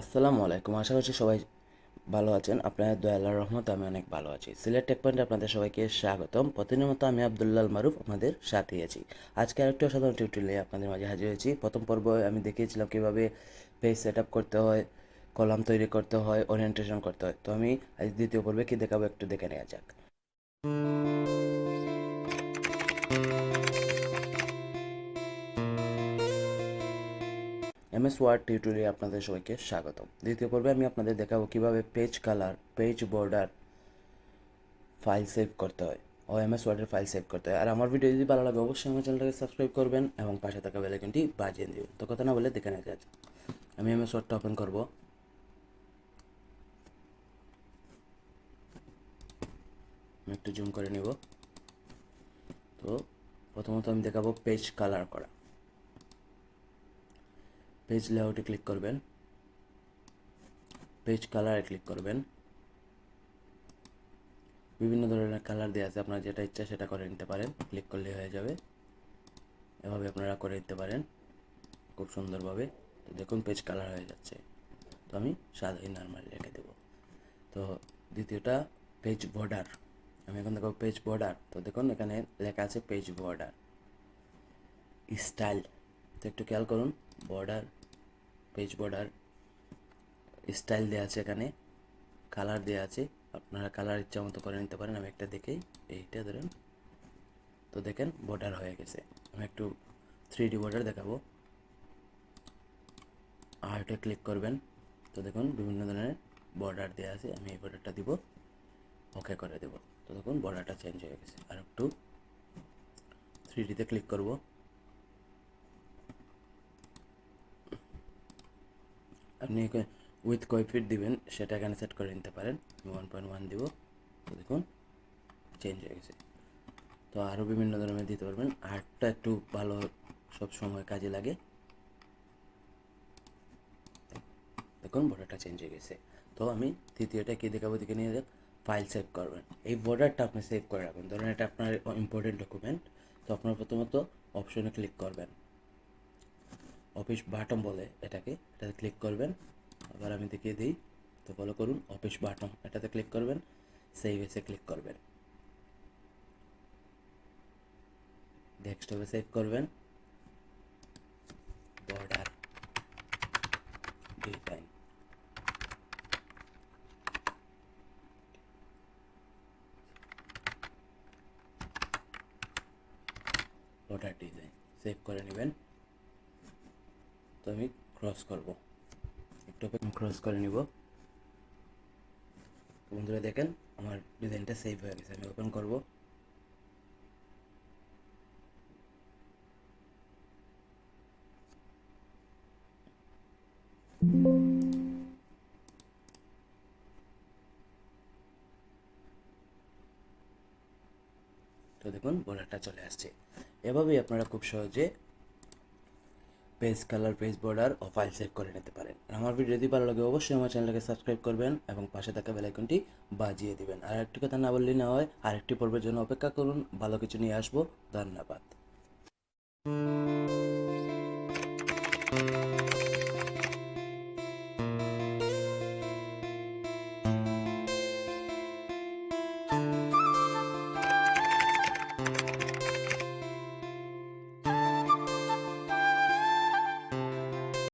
আসসালামু আলাইকুম। আশা করছি সবাই ভালো আছেন। আপনাদের দয়ালার রহমত আমি অনেক ভালো আছি। সিলেট টেক পয়েন্টে আপনাদের সবাইকে স্বাগতম। প্রতিদিনের মতো আমি আবদুল্লাল মারুফ আপনাদের সাথে আছি। আজকে আরেকটি অসাধারণ টিউটোরিয়ালে আপনাদের মাঝে হাজির হয়েছি। প্রথম পর্ব আমি দেখিয়েছিলাম কীভাবে পেজ সেট আপ করতে হয়, কলাম তৈরি করতে হয় ওরিয়েন্টেশন করতে হয়। তো আমি আজ দ্বিতীয় পর্বে কী দেখাবো একটু দেখে নেওয়া যাক। এমএস ওয়ার্ড টিউটোরিয়ালে আপনাদের সবাইকে স্বাগতম। দ্বিতীয় পর্বে আমি আপনাদের দেখাবো কীভাবে page colour page border file save করতে হয় ও এমএস ওয়ার্ডের ফাইল সেভ করতে হয়। আর আমার ভিডিও যদি ভালো লাগে, অবশ্যই আমার চ্যানেলটাকে সাবস্ক্রাইব করবেন এবং পাশে থাকা বেলাইকনটি বাজিয়ে দিবেন। তো কথা না বলে দেখে নেওয়া যাক। আমি এমএস ওয়ার্ডটা ওপেন করব। একটু জুম করে নিব। তো প্রথমত আমি দেখাবো পেজ কালার করা। পেজ লেআউটে ক্লিক করবেন। পেজ কালারে ক্লিক করবেন। বিভিন্ন ধরনের কালার দেওয়া আছে, আপনার যেটা ইচ্ছা সেটা করে নিতে পারেন। ক্লিক করলে হয়ে যাবে। এভাবে আপনারা করে নিতে পারেন। খুব সুন্দরভাবে। তো দেখুন পেজ কালার হয়ে যাচ্ছে। তো আমি সাদাই নর্মাল রেখে দেব। তো দ্বিতীয়টা পেজ বর্ডার আমি এখন দেখো পেজ বর্ডার তো দেখুন, এখানে লেখা আছে পেজ বর্ডার স্টাইল তো একটু খেয়াল করুন বর্ডার পেজ বর্ডার স্টাইল দেওয়া আছে এখানে কালার দেওয়া আছে। আপনারা কালার ইচ্ছা মতো করে নিতে পারেন। আমি একটা দেখেই এইটা ধরেন। তো দেখেন বর্ডার হয়ে গেছে। আমি একটু থ্রি ডি বর্ডার দেখাবো। আর্টে ক্লিক করবেন। তো দেখুন বিভিন্ন ধরনের বর্ডার দেওয়া আছে। আমি এই বর্ডারটা দিব। ওকে করে দেব। তো দেখুন বর্ডারটা চেঞ্জ হয়ে গেছে। আর একটু থ্রি ডিতে ক্লিক করব। আপনি উইথ কয় ফিট দিবেন, সেটা এখানে সেট করে নিতে পারেন। ওয়ান পয়েন্ট ওয়ান দিব। তো দেখুন চেঞ্জ হয়ে গেছে। তো আরও বিভিন্ন ধরনের দিতে পারবেন। আর্টটা একটু ভালো সব সময় কাজে লাগে। দেখুন বর্ডারটা চেঞ্জ হয়ে গেছে। তো আমি তৃতীয়টা কী দেখাবো দিকে নিয়ে যাক। ফাইল সেভ করবেন। এই বর্ডারটা আপনি সেভ করে রাখবেন। ধরুন, এটা আপনার ইম্পর্টেন্ট ডকুমেন্ট তো আপনার প্রথমত অপশনে ক্লিক করবেন। অফিস বাটন বলে এটাকে, এটাতে ক্লিক করবেন। আবার আমি দেখিয়ে দিই, তো ফলো করুন, অফিস বাটন এটাতে ক্লিক করবেন সেভ এসে ক্লিক করবেন। ডেস্কটপে সেভ করবেন। Border design border design save করে নেবেন। তো আমি ক্রস করব। একটু ক্রস করে নিব। বন্ধুরা দেখেন, আমার ডিজাইনটা সেভ হয়ে গেছে। আমি ওপেন করব। তো দেখুন বর্ডারটা চলে আসছে। এভাবেই আপনারা খুব সহজে পেজ কালার পেজ বর্ডার ও ফাইল সেভ করে নিতে পারেন। আমার ভিডিও যদি ভালো লাগে, অবশ্যই আমার চ্যানেলকে সাবস্ক্রাইব করবেন এবং পাশে থাকা বেলাইকনটি বাজিয়ে দিবেন। আর একটি কথা না বললেই না হয়, আরেকটি পর্বের জন্য অপেক্ষা করুন। ভালো কিছু নিয়ে আসব। ধন্যবাদ।